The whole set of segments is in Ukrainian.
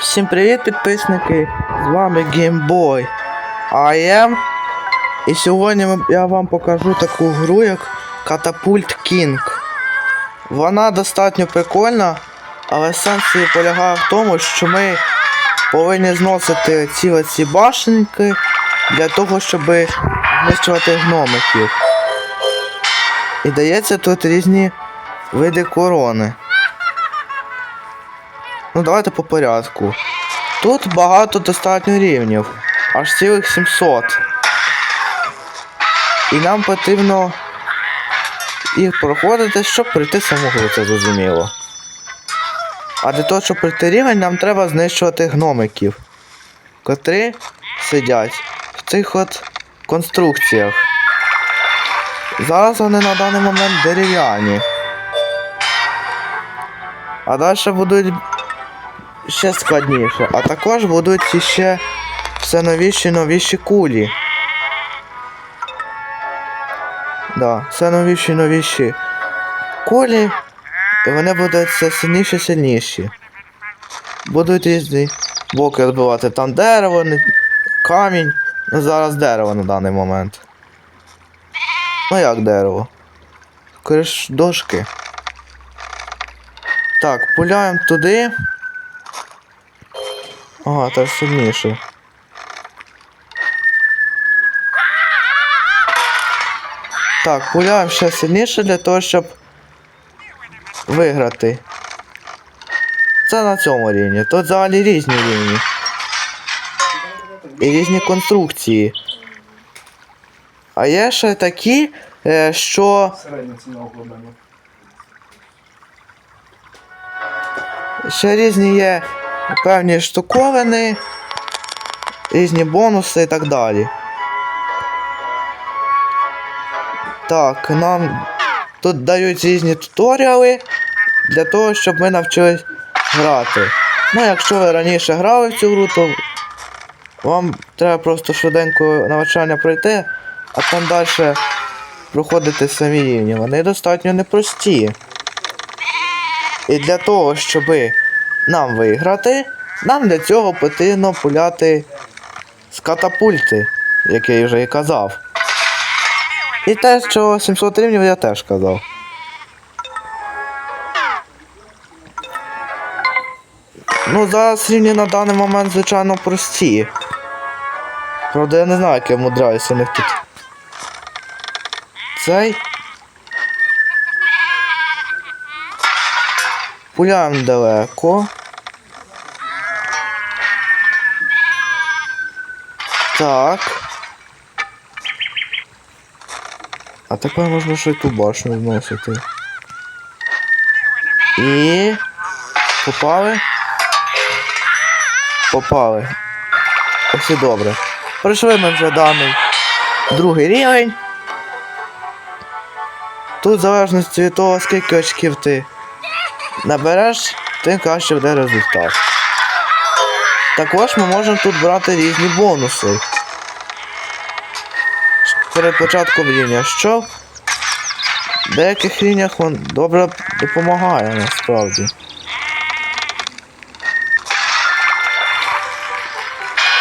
Всім привіт, підписники! З вами I am. І сьогодні я вам покажу таку гру, як Catapult King. Вона достатньо прикольна, але сенс її полягає в тому, що ми повинні зносити ці оці башенки для того, щоб знищувати гномиків. І дається тут різні види корони. Ну давайте по порядку. Тут багато достатньо рівнів, аж цілих 700. І нам потрібно їх проходити, щоб прийти самого, це зрозуміло. А для того, щоб пройти рівень, нам треба знищувати гномиків, котрі сидять в цих от конструкціях. Зараз вони на даний момент дерев'яні. А далі будуть ще складніше. А також будуть іще все новіші новіші кулі. Да, все новіші новіші кулі. І вони будуть все сильніші сильніші. Будуть різні блоки розбивати. Там дерево, камінь. Ну зараз дерево на даний момент. Ну як дерево? Скоріш дошки. Так, пуляємо туди. Ага, теж сильніше. Так, пуляємо ще сильніше для того, щоб виграти. Це на цьому рівні. Тут взагалі різні рівні. І різні конструкції. А є ще такі, е, що Середня ціна укладання. Ще різні є певні штуковини, різні бонуси і так далі. Так, нам тут дають різні туторіали для того, щоб ми навчились грати. Ну, якщо ви раніше грали в цю гру, то вам треба просто швиденько навчання пройти, а там далі проходити самі рівні. Вони достатньо непрості. І для того, щоб нам виграти, нам для цього потрібно пуляти з катапульти, як я вже і казав. І те, що 700 рівнів я теж казав. Ну, зараз рівні на даний момент, звичайно, прості. Правда, я не знаю, як я мудраюся у них тут. Цей. Пуляємо далеко. Так. А тепер можна ще й ту башню зносити. І. Попали? Попали. Ось добре. Пройшли ми вже даний другий рівень. Тут в залежності від того, скільки очків ти набереш, тим краще буде результат. Також ми можемо тут брати різні бонуси. Перед початком рівня, що в деяких рівнях він добре допомагає насправді.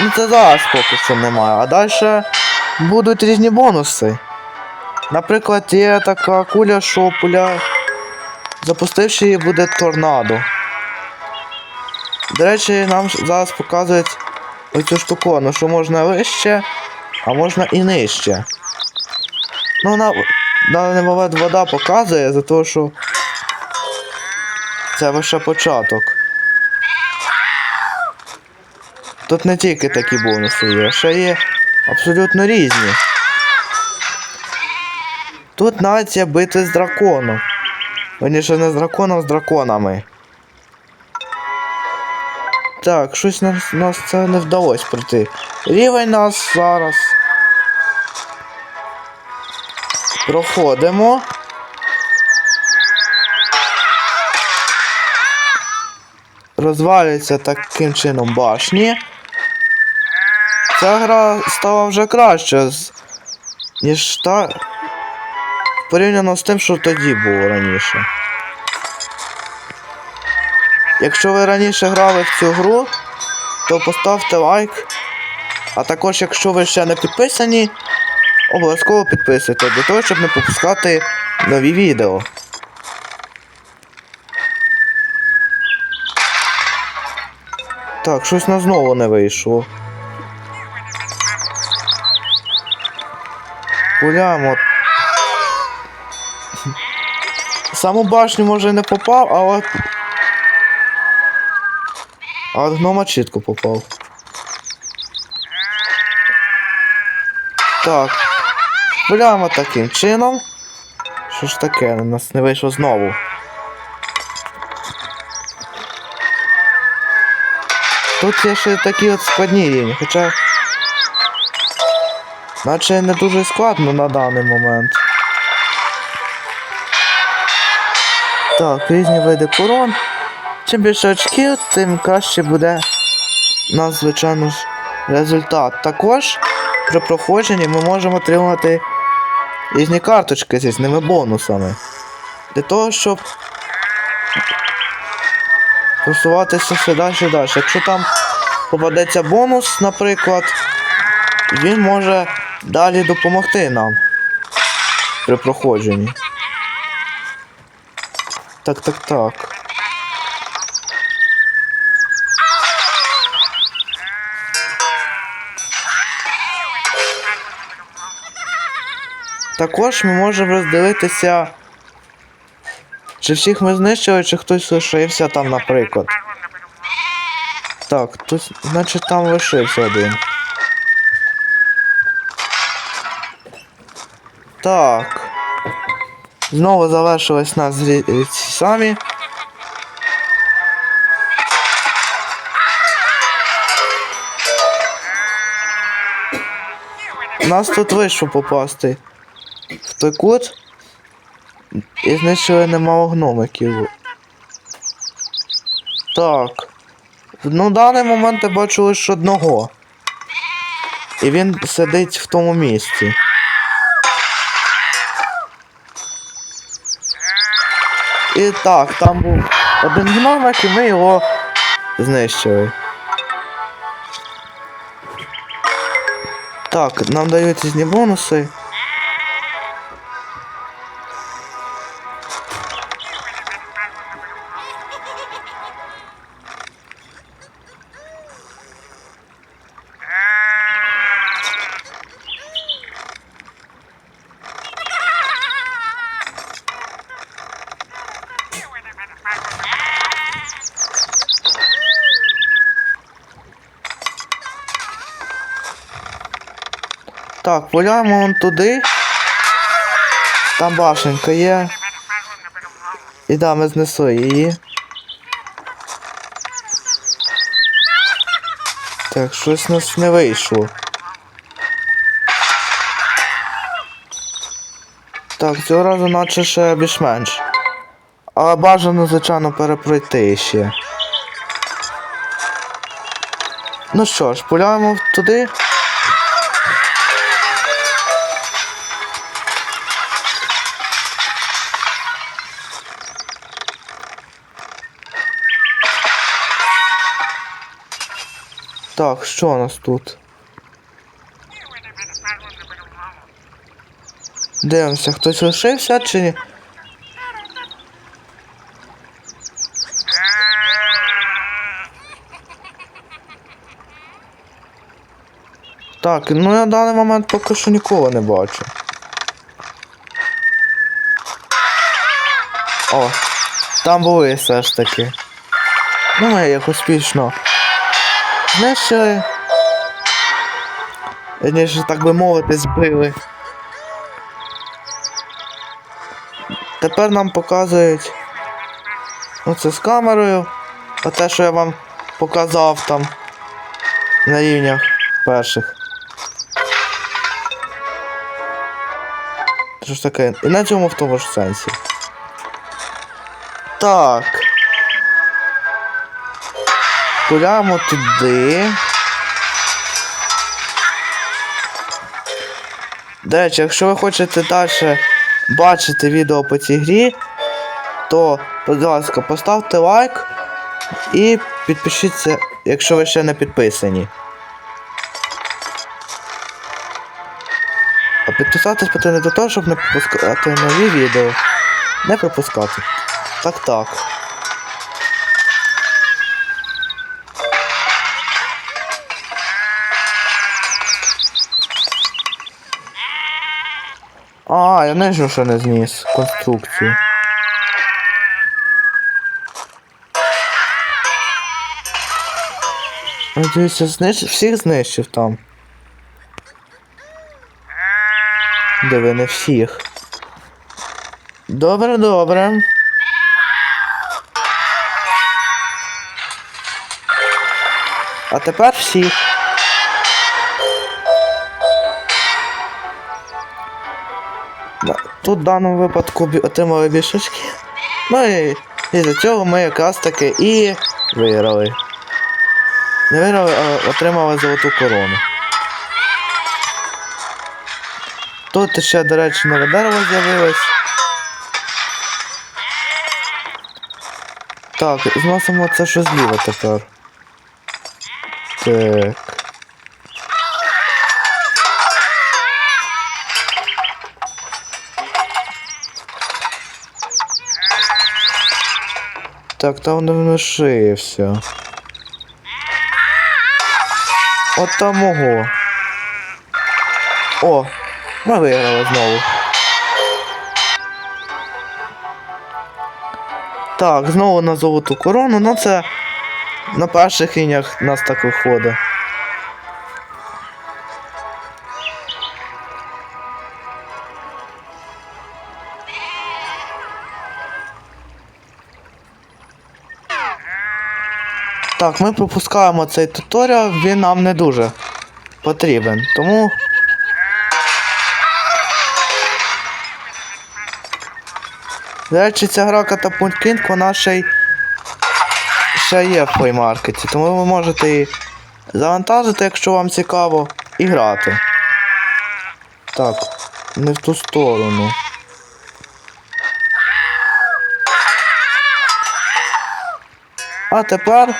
Ну це зараз поки що немає, а далі будуть різні бонуси. Наприклад, є така куля, що пуля Запустивши її буде торнадо. До речі, нам зараз показують оцю штуковину, що можна вище, а можна і нижче. Ну, на даний момент вода показує за те, що це лише початок. Тут не тільки такі бонуси є, ще є абсолютно різні. Тут навіть є битви з драконом. Верніше не з драконом, з драконами. Так, щось нас, нас це не вдалося пройти. Рівень нас зараз. Проходимо. Розвалюється таким чином башні. Ця гра стала вже краще, ніж та порівняно з тим, що тоді було раніше. Якщо ви раніше грали в цю гру, то поставте лайк. А також, якщо ви ще не підписані, обов'язково підписуйте для того, щоб не пропускати нові відео. Так, щось на знову не вийшло. Гуляємо. Саму башню може не попав, а от. А от гнома чітко попав. Так. Гуляємо таким чином. Що ж таке? У нас не вийшло знову. Тут є ще такі от складні рівні, хоча. Наче не дуже складно на даний момент. Так, різні види корон. Чим більше очків, тим краще буде у звичайно ж, результат. Також при проходженні ми можемо отримати різні карточки зі різними бонусами. Для того, щоб просуватися все далі і далі. Якщо там попадеться бонус, наприклад, він може далі допомогти нам при проходженні. Так, так, так. Також ми можемо роздивитися, чи всіх ми знищили, чи хтось лишився там, наприклад. Так, тут, значить, там лишився один. Так. Знову завершились нас ці самі. Нас тут вийшло попасти той кут. І знищили немало гномиків. Так. Ну, в даний момент я бачу лише одного. І він сидить в тому місці. І так, там був один гномик, і ми його знищили. Так, нам дають різні бонуси. Так, пуляємо вон туди. Там башенка є. І да, ми знесли її. Так, щось нас не вийшло. Так, цього разу наче ще більш-менш. Але бажано, звичайно, перепройти ще. Ну що ж, пуляємо туди. Що у нас тут? Дивимося, хтось лишився чи ні? Так, ну я на даний момент поки що нікого не бачу. О, там були все ж таки. Ну, ми їх успішно знищили. Ніж, так би мовити, збили. Тепер нам показують оце з камерою. А те, що я вам показав там на рівнях перших. Що ж таке? І на цьому в тому ж сенсі. Так. Пуляємо туди. До речі, якщо ви хочете далі бачити відео по цій грі, то, будь ласка, поставте лайк і підпишіться якщо ви ще не підписані. А підписатись потрібно до того, щоб не пропускати нові відео. Не пропускати. Так так. А, я не що не зніс конструкцію. Надіюся, знищ... всіх знищив там. Диви, не всіх. Добре, добре. А тепер всіх. Тут в даному випадку отримали більше очків. Ну і, і за цього ми якраз таки і виграли. Не виграли, а отримали золоту корону. Тут ще, до речі, нове дерево з'явилось. Так, зносимо це що зліва тепер. Так. Так, там не внушився. От там ого. О, ми виграли знову. Так, знову на золоту корону, ну це на перших лініях нас так виходить. Так, ми пропускаємо цей туторіал, він нам не дуже потрібен. Тому. До речі, ця гра Catapult King, вона ще й ще є в плеймаркеті, тому ви можете її завантажити, якщо вам цікаво, і грати. Так, не в ту сторону. А тепер.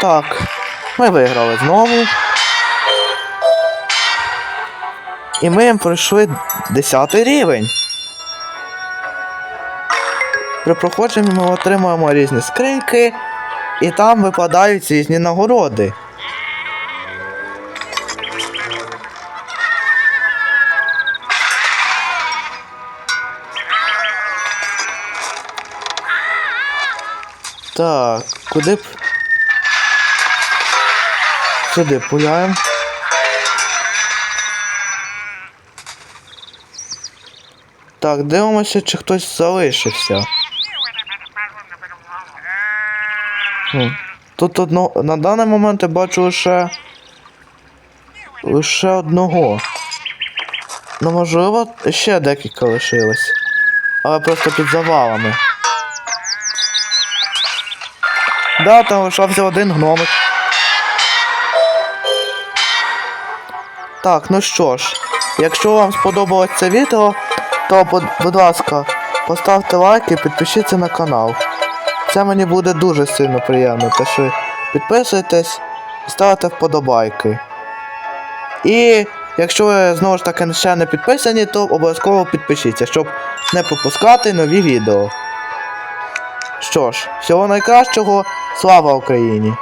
Так, ми виграли знову. І ми пройшли 10 рівень. При проходженні ми отримуємо різні скриньки, і там випадають різні нагороди. Так, куди б. Сюди пуляємо. Так, дивимося, чи хтось залишився. Хм. Тут одно... на даний момент я бачу лише. лише одного. Ну, можливо, ще декілька лишилось. Але просто під завалами. Да, там лишався один гномик. Так, ну що ж, якщо вам сподобалось це відео, то, будь, ласка, поставте лайк і підпишіться на канал. Це мені буде дуже сильно приємно, те що і ставите вподобайки. І якщо ви знову ж таки ще не підписані, то обов'язково підпишіться, щоб не пропускати нові відео. Що ж, всього найкращого, слава Україні!